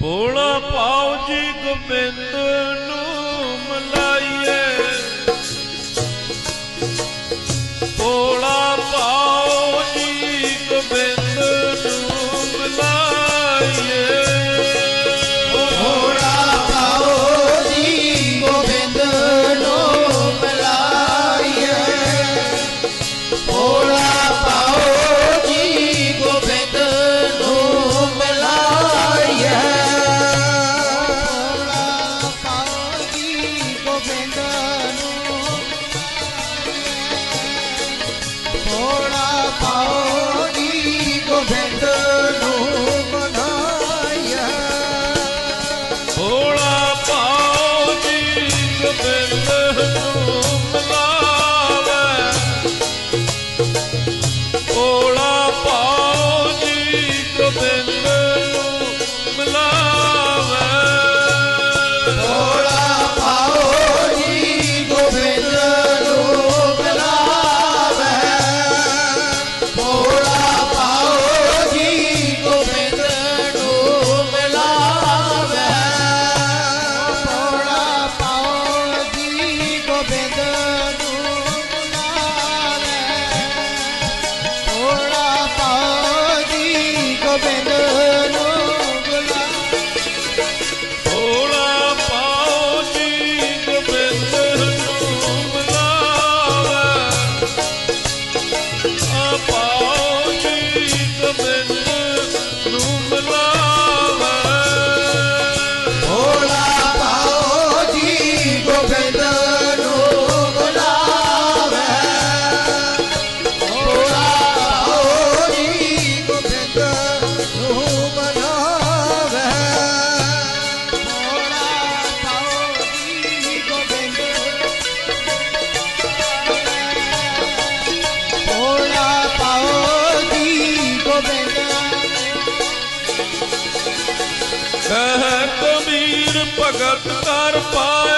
ਭੋਲਾ ਪਾਉ ਜੀ ਗੋਬਿੰਦ। ਕਹਿ ਕਬੀਰ ਭਗਤ ਕਰ ਪਾਇਆ